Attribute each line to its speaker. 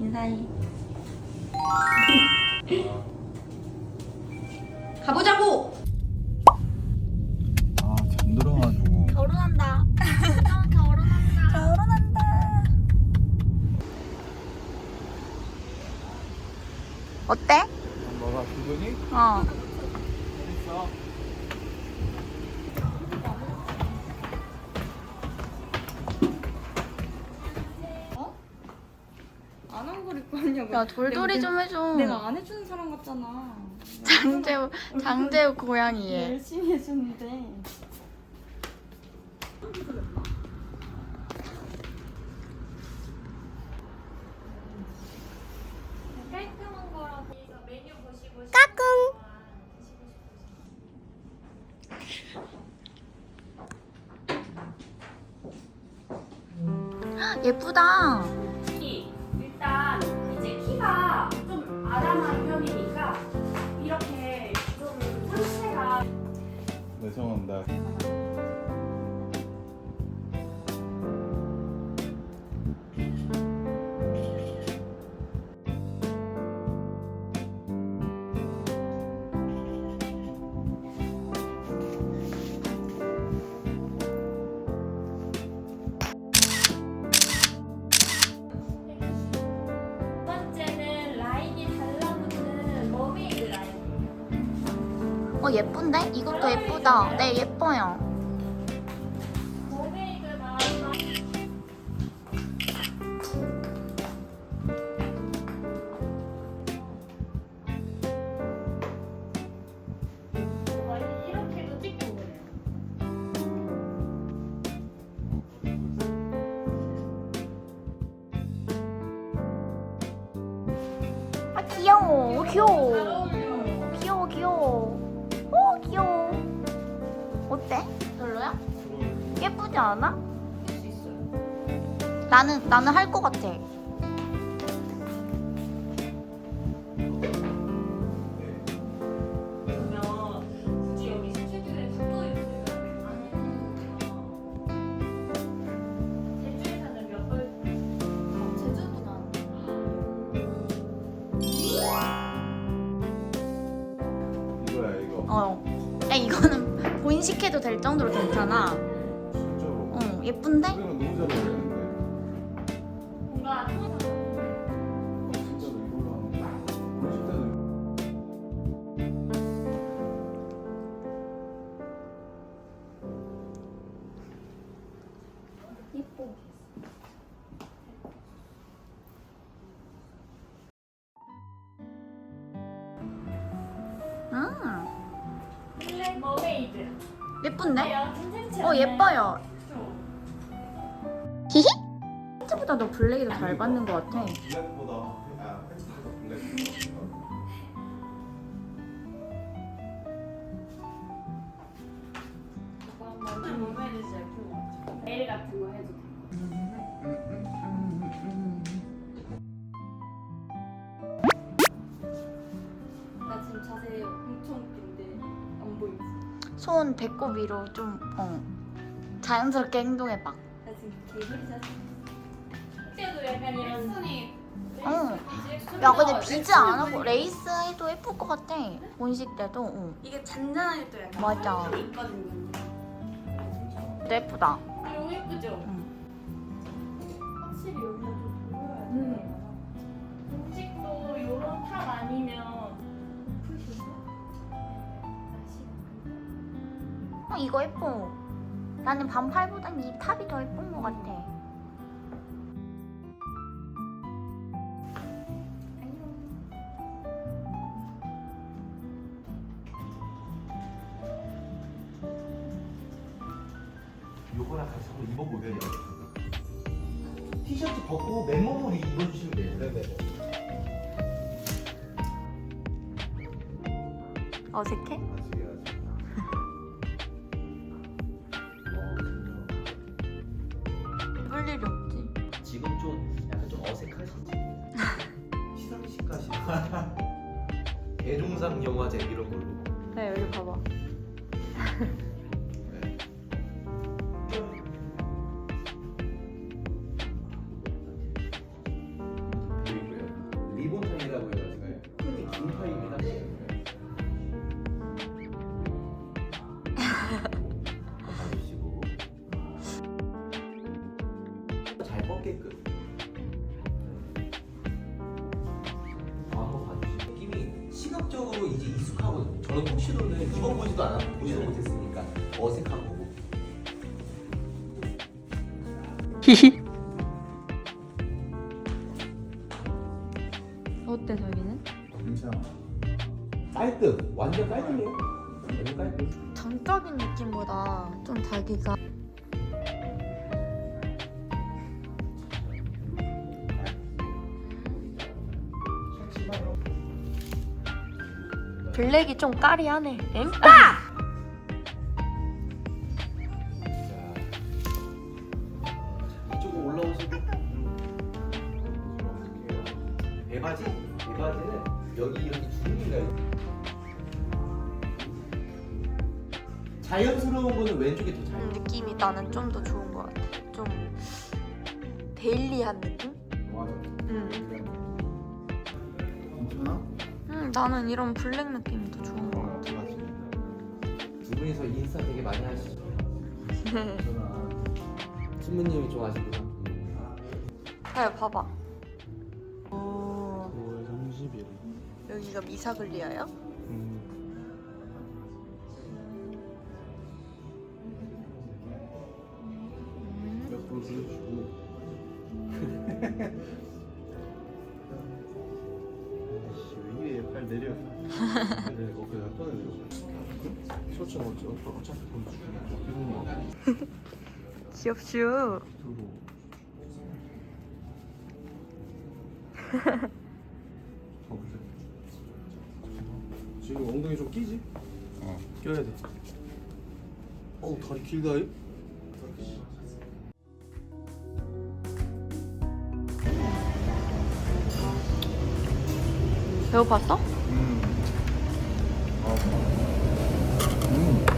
Speaker 1: 인사해. 가보자고.
Speaker 2: 아 잠들어가지고
Speaker 1: 결혼한다. 결혼한다. 결혼한다. 어때?
Speaker 2: 뭐가 기분이?
Speaker 1: 어.
Speaker 2: 재밌어
Speaker 1: 야 돌돌이
Speaker 3: 내가-
Speaker 1: 좀 해줘.
Speaker 3: 내가 안 해주는 사람 같잖아.
Speaker 1: 장재우 장재우 고양이 얘.
Speaker 3: 열심히 해주는데.
Speaker 4: 깔끔한 거라서 메뉴 보시고
Speaker 1: 까꿍. 예쁘다.
Speaker 2: 매성한다
Speaker 1: 예쁜데? 이것도 예쁘다. 네 예뻐요. 아 귀여워. 귀여워. 어때? 별로야? 예쁘지 않아? 나는 나는 할 것 같아. 본식해도 될 정도로 괜찮아.
Speaker 2: 진짜로
Speaker 1: 어 예쁜데?
Speaker 4: 뭔가 예뻐.
Speaker 1: 예쁜데?
Speaker 4: 괜찮지
Speaker 1: 어? 예뻐요.
Speaker 4: 좀.
Speaker 1: 히히? 팬츠보다 너 블랙이 더 잘 받는 것 같아.
Speaker 2: 블랙보다 아 펜스보다 블랙.
Speaker 4: 네일 같은 거 해도
Speaker 1: 손 배꼽 위로 좀 어. 자연스럽게 행동해봐.
Speaker 3: 나 지금 개구리 자세.
Speaker 4: 그때도 약간 이런 손이
Speaker 1: 어. 야 근데 비즈 안 하고 레이스 해도 예쁠 것 같아. 본식 때도. 어.
Speaker 3: 이게 잔잔하게 또 약간
Speaker 1: 맞아.
Speaker 3: 이 있거든요.
Speaker 1: 근데 예쁘다.
Speaker 4: 너무 예쁘죠?
Speaker 1: 응.
Speaker 4: 확실히 여기
Speaker 1: 이거 예뻐. 나는 반팔보단 이 탑이 더 예쁜 것 같아.
Speaker 5: 요거랑 같이 한번 입어보세요. 티셔츠 벗고 맨몸으로 입어주시면 돼요. 네네네.
Speaker 1: 어색해?
Speaker 2: 아직 아직
Speaker 5: 대종상 영화제 이런 걸로.
Speaker 1: 네 여기 봐봐.
Speaker 5: 입어보지도 않았고 보지도 못했으니까 어색한 거고.
Speaker 6: 히히. 어때 자기는?
Speaker 2: 괜찮아.
Speaker 5: 깔끔. 완전 깔끔해요. 완전 깔끔.
Speaker 6: 정적인 느낌보다 좀 자기가 블랙이 좀 까리하네. 엠빠!
Speaker 5: 자, 이쪽으로 올라오시고. 배바지? 배바지는 여기 여기 주름이가 있어요. 자연스러운 거는 왼쪽이 더 잘.
Speaker 6: 음, 느낌이 나는 좀 더 좋은 것 같아. 좀 데일리한 느낌?
Speaker 2: 맞아.
Speaker 6: 음.
Speaker 2: 괜찮아?
Speaker 6: 음, 나는 이런 블랙 느낌이 더 좋은 것 같아.
Speaker 2: 맞지.
Speaker 5: 두 분이서 인스타 되게 많이 하시죠.
Speaker 2: 괜찮아.
Speaker 5: 신부님이 좀 아시구나.
Speaker 6: 자, 봐봐. 오,
Speaker 2: 5월 30일.
Speaker 6: 여기가 미사글리아요?
Speaker 2: 음.
Speaker 6: 음.
Speaker 2: 옆으로 들어주고. 아이씨 왜 이래 팔 내려. 그래 다 떠내려. 셔츠는 어차- 어차- 어차피 보여주고.
Speaker 6: 귀엽슈.
Speaker 2: 지금 엉덩이 좀 끼지? 어. 껴야 돼. 어우 다리 길다 이.
Speaker 6: 배고팠어?
Speaker 2: 음. 아. 음.